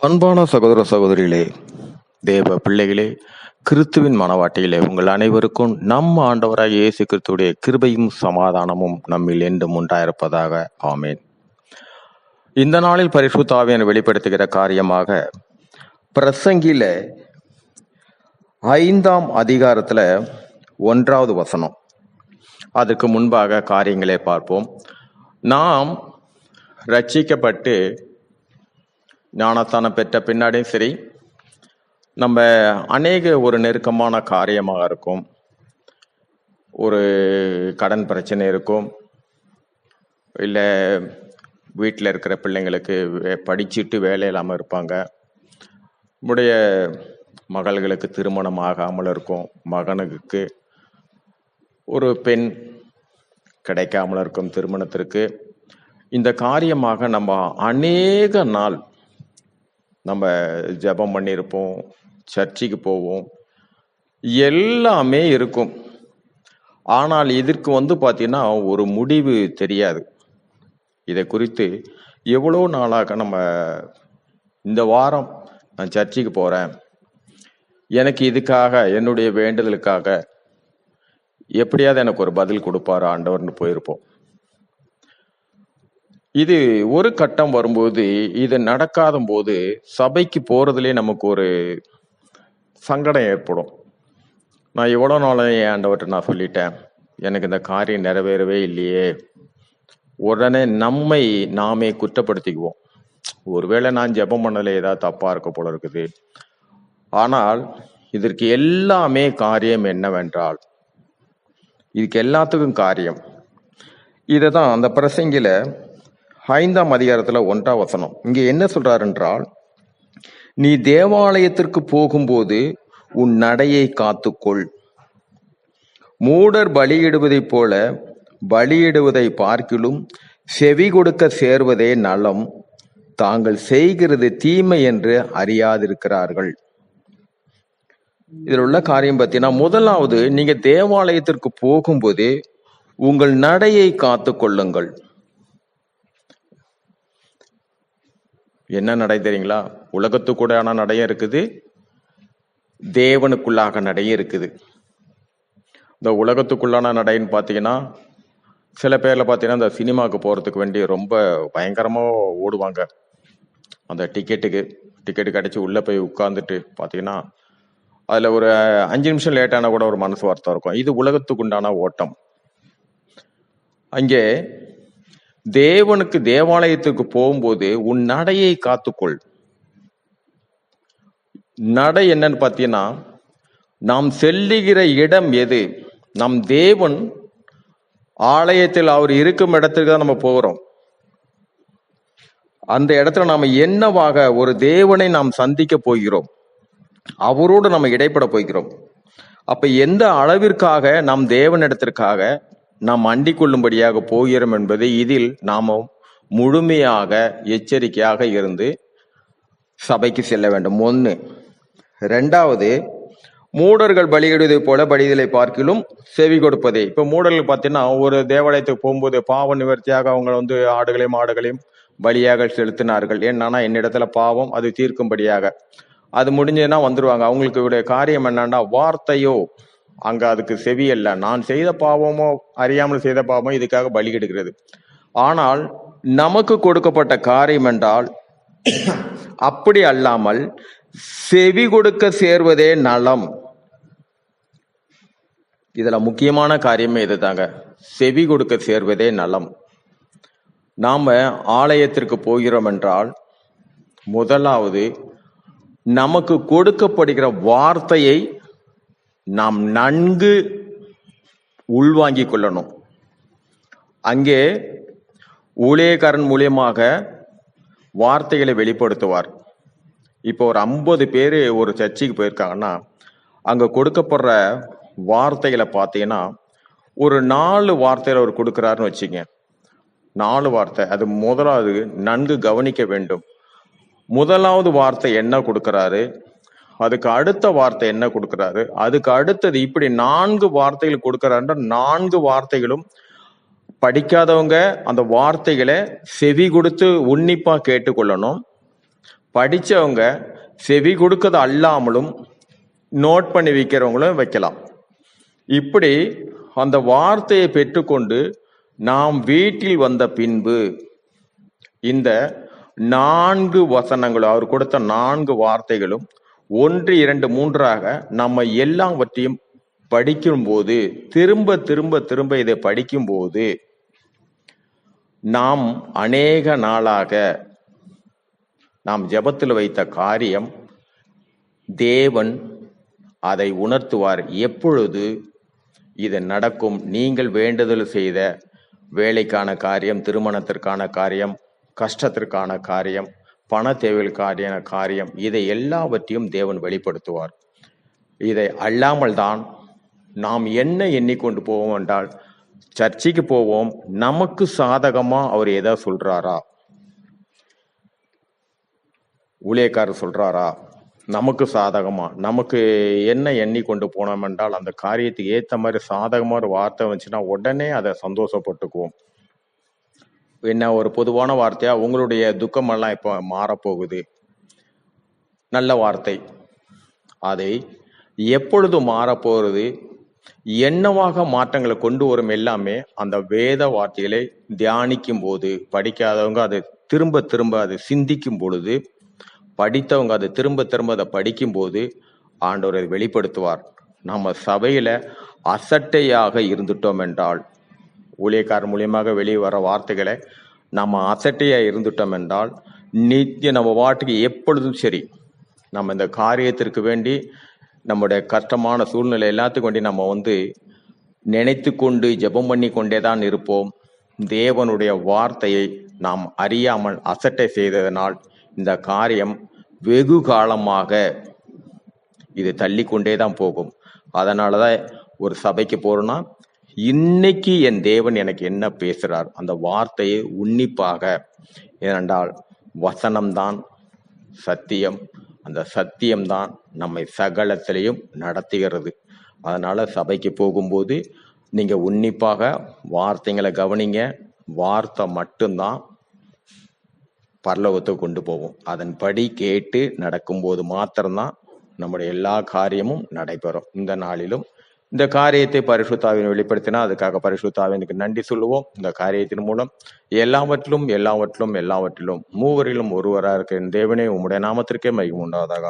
அன்பான சகோதர சகோதரிகளே தேவ பிள்ளைகளே கிறிஸ்துவின் மனவாட்டியிலே உங்கள் அனைவருக்கும் நம் ஆண்டவராக இயேசு கிறிஸ்துடைய கிருபையும் சமாதானமும் நம்மில் என்றும் உண்டாயிருப்பதாக. ஆமேன். இந்த நாளில் பரிசுத்தாவியன் வெளிப்படுத்துகிற காரியமாக பிரசங்கில ஐந்தாம் அதிகாரத்தில் ஒன்றாவது வசனம். அதுக்கு முன்பாக காரியங்களை பார்ப்போம். நாம் ரட்சிக்கப்பட்டு ஞானஸ்தானம் பெற்ற பின்னாடியும் சரி நம்ம அநேக ஒரு நெருக்கமான காரியமாக இருக்கும். ஒரு கடன் பிரச்சனை இருக்கும். இல்லை வீட்டில் இருக்கிற பிள்ளைங்களுக்கு வே- வேலை இல்லாமல் இருப்பாங்க. நம்முடைய மகள்களுக்கு திருமணம் ஆகாமல் இருக்கும். மகனுக்கு ஒரு பெண் கிடைக்காமல் இருக்கும் திருமணத்திற்கு. இந்த காரியமாக நம்ம அநேக நாள் நம்ம ஜெபம் பண்ணியிருப்போம் சர்ச்சுக்கு போவோம். எல்லாமே இருக்கும். ஆனால் இதற்கு வந்து பார்த்தீங்கன்னா ஒரு முடிவு தெரியாது. இதை குறித்து எவ்வளோ நாளாக நம்ம இந்த வாரம் நான் சர்ச்சுக்கு போகிறேன் எனக்கு இதுக்காக என்னுடைய வேண்டுதலுக்காக எப்படியாவது எனக்கு ஒரு பதில் கொடுப்பாரு ஆண்டவர்னு போயிருப்போம். இது ஒரு கட்டம் வரும்போது இது நடக்காத போது சபைக்கு போறதுலே நமக்கு ஒரு சங்கடம் ஏற்படும். நான் எவ்வளோ நாளும் என் ஆண்டவர்கிட்ட நான் சொல்லிட்டேன். எனக்கு இந்த காரியம் நிறைவேறவே இல்லையே. உடனே நம்மை நாமே குற்றப்படுத்திக்குவோம். ஒருவேளை நான் ஜெபம் பண்ணல ஏதாவது தப்பாக இருக்க போல இருக்குது. ஆனால் இதற்கு எல்லாமே காரியம் என்னவென்றால் இதுக்கு எல்லாத்துக்கும் காரியம். இதை தான் அந்த பிரசங்கில ஐந்தாம் அதிகாரத்தில் ஒன்றாம் வசனம். இங்கே என்ன சொல்றாரு என்றால் நீ தேவாலயத்திற்கு போகும்போது உன் நடையை காத்துக்கொள். மூடர் பலியிடுவதைப் போல பலியிடுவதை பார்க்கிலும் செவி கொடுக்க சேர்வதே நலம். தாங்கள் செய்கிறது தீமை என்று அறியாதிருக்கிறார்கள். இதில் உள்ள காரியம் பார்த்தீங்கன்னா முதலாவது நீங்க தேவாலயத்திற்கு போகும்போது உங்கள் நடையை காத்து கொள்ளுங்கள் என்ன நடை தெரியுங்களா? உலகத்துக்கூடான நடையும் இருக்குது. தேவனுக்குள்ளாக நடையும் இருக்குது. இந்த உலகத்துக்குள்ளான நடைன்னு பார்த்தீங்கன்னா சில பேரில் பார்த்தீங்கன்னா இந்த சினிமாவுக்கு போகிறதுக்கு வேண்டி ரொம்ப பயங்கரமாக ஓடுவாங்க. அந்த டிக்கெட்டுக்கு டிக்கெட்டு கிடச்சி உள்ளே போய் உட்காந்துட்டு பார்த்தீங்கன்னா அதில் ஒரு அஞ்சு நிமிஷம் லேட்டான கூட ஒரு மனசு வார்த்தை இருக்கும். இது உலகத்துக்குண்டான ஓட்டம். அங்கே தேவனுக்கு தேவாலயத்துக்கு போகும்போது உன் நடையை காத்துக்கொள். நடை என்னன்னு பார்த்தீங்கன்னா நாம் செல்லுகிற இடம் எது? நம் தேவன் ஆலயத்தில் அவர் இருக்கும் இடத்துக்கு தான் நம்ம போகிறோம். அந்த இடத்துல நாம் என்னவாக ஒரு தேவனை நாம் சந்திக்க போகிறோம்? அவரோடு நம்ம இடைப்பட போகிறோம். அப்ப எந்த அளவிற்காக நாம் தேவனிடத்திற்காக நாம் அண்டிக் கொள்ளும்படியாக போகிறோம் என்பது இதில் நாம் முழுமையாக எச்சரிக்கையாக இருந்து சபைக்கு செல்ல வேண்டும். ஒன்று ரெண்டாவது மூடர்கள் பலியிடுவதை போல பலிதலை பார்க்கிலும் செவி கொடுப்பதே. இப்போ மூடர்கள் பார்த்தீங்கன்னா ஒரு தேவாலயத்துக்கு போகும்போது பாவ நிவர்த்தியாக அவங்க வந்து ஆடுகளையும் ஆடுகளையும் பலியாக செலுத்தினார்கள். என்னன்னா என்னிடத்துல பாவம் அது தீர்க்கும்படியாக. அது முடிஞ்சதுன்னா வந்துருவாங்க. அவங்களுக்கு உடைய காரியம் என்னன்னா வார்த்தையோ அங்க அதுக்கு செவி அல்ல. நான் செய்த பாவமோ அறியாமல் செய்த பாவமோ இதுக்காக பலி எடுக்கிறது ஆனால் நமக்கு கொடுக்கப்பட்ட காரியம் என்றால் அப்படி அல்லாமல் செவி கொடுக்க சேர்வதே நலம். இதுல முக்கியமான காரியமே இதுதாங்க. செவி கொடுக்க சேர்வதே நலம். நாம ஆலயத்திற்கு போகிறோம் என்றால் முதலாவது நமக்கு கொடுக்கப்படுகிற வார்த்தையை நாம் நன்கு உள்வாங்கிக் கொள்ளணும் அங்கே ஊழியக்காரன் மூலியமாக வார்த்தைகளை வெளிப்படுத்துவார். இப்போ ஒரு ஐம்பது பேர் ஒரு சர்ச்சுக்கு போயிருக்காங்கன்னா அங்கே கொடுக்கப்படுற வார்த்தைகளை பார்த்தீங்கன்னா ஒரு நாலு வார்த்தையில் அவர் கொடுக்குறாருன்னு வச்சுங்க. நாலு வார்த்தை. அது முதலாவது நன்கு கவனிக்க வேண்டும். முதலாவது வார்த்தை என்ன கொடுக்குறாரு? அதுக்கு அடுத்த வார்த்தை என்ன கொடுக்கிறாரு? அதுக்கு அடுத்தது இப்படி நான்கு வார்த்தைகள் கொடுக்கறாருன்ற நான்கு வார்த்தைகளும் படிக்காதவங்க அந்த வார்த்தைகளை செவி கொடுத்து உன்னிப்பா கேட்டுக்கொள்ளணும். படிச்சவங்க செவி கொடுக்கறது அல்லாமலும் நோட் பண்ணி வைக்கிறவங்களும் வைக்கலாம். இப்படி அந்த வார்த்தையை பெற்றுக்கொண்டு நாம் வீட்டில் வந்த பின்பு இந்த நான்கு வசனங்களும் அவர் கொடுத்த நான்கு வார்த்தைகளும் ஒன்று இரண்டு மூன்றாக நம்ம எல்லாவற்றையும் படிக்கும்போது திரும்ப திரும்ப திரும்ப இதை படிக்கும்போது நாம் அநேக நாளாக நாம் ஜெபத்தில் வைத்த காரியம் தேவன் அதை உணர்த்துவார். எப்பொழுது இது நடக்கும்? நீங்கள் வேண்டுதல் செய்த வேலைக்கான காரியம் திருமணத்திற்கான காரியம் கஷ்டத்திற்கான காரியம் பண தேவைகளுக்கான காரியம். இதை எல்லாவற்றையும் தேவன் வெளிப்படுத்துவார். இதை அல்லாமல் தான் நாம் என்ன எண்ணிக்கொண்டு போவோம் என்றால் சர்ச்சைக்கு போவோம். நமக்கு சாதகமா அவர் எதை சொல்றாரா? ஊழியக்காரர் சொல்றாரா? நமக்கு சாதகமா? நமக்கு என்ன எண்ணி கொண்டு போனோம் என்றால் அந்த காரியத்துக்கு ஏற்ற மாதிரி சாதகமாக ஒரு வார்த்தை வந்துச்சுன்னா உடனே அதை சந்தோஷப்பட்டுக்குவோம். என்ன ஒரு பொதுவான வார்த்தையா உங்களுடைய துக்கமெல்லாம் இப்போ மாறப்போகுது. நல்ல வார்த்தை. அதை எப்பொழுது மாறப்போகிறது என்னவாக மாற்றங்களை கொண்டு வரும் எல்லாமே அந்த வேத வார்த்தைகளை தியானிக்கும் போது படிக்காதவங்க அதை திரும்ப திரும்ப அதை சிந்திக்கும் பொழுது படித்தவங்க அதை திரும்ப திரும்ப அதை படிக்கும்போது ஆண்டவர் அதை வெளிப்படுத்துவார். நம்ம சபையில அசட்டையாக இருந்துட்டோம் என்றால் ஊழியக்காரர் மூலியமாக வெளியே வர வார்த்தைகளை நம்ம அசட்டையாக இருந்துட்டோம் என்றால் நித்திய நம்ம வாட்டுக்கு எப்பொழுதும் சரி. நம்ம இந்த காரியத்திற்கு வேண்டி நம்முடைய கஷ்டமான சூழ்நிலை எல்லாத்துக்கும் வேண்டி நம்ம வந்து நினைத்து கொண்டு ஜெபம் பண்ணி கொண்டே தான் இருப்போம். தேவனுடைய வார்த்தையை நாம் அறியாமல் அசட்டை செய்ததனால் இந்த காரியம் வெகு காலமாக இது தள்ளி கொண்டே தான் போகும். அதனால தான் ஒரு சபைக்கு போகிறோன்னா இன்னைக்கு என் தேவன் எனக்கு என்ன பேசுறார்? அந்த வார்த்தையை உன்னிப்பாக. ஏனென்றால் வசனம்தான் சத்தியம். அந்த சத்தியம்தான் நம்மை சகலத்திலையும் நடத்துகிறது. அதனால சபைக்கு போகும்போது நீங்க உன்னிப்பாக வார்த்தைங்களை கவனிங்க. வார்த்தை மட்டும்தான் பரலோகத்தை கொண்டு போவோம் அதன்படி கேட்டு நடக்கும்போது மாத்திரம்தான் நம்முடைய எல்லா காரியமும் நடைபெறும். இந்த நாளிலும் இந்த காரியத்தை பரிசுத்தாவின் வெளிப்படுத்தினா அதுக்காக பரிசுத்தாவினுக்கு நன்றி சொல்லுவோம். இந்த காரியத்தின் மூலம் எல்லாவற்றிலும் எல்லாவற்றிலும் எல்லாவற்றிலும் மூவரிலும் ஒருவராக இருக்கிற தேவனே உம்முடைய நாமத்திற்கே மையம் உண்டாவதாக.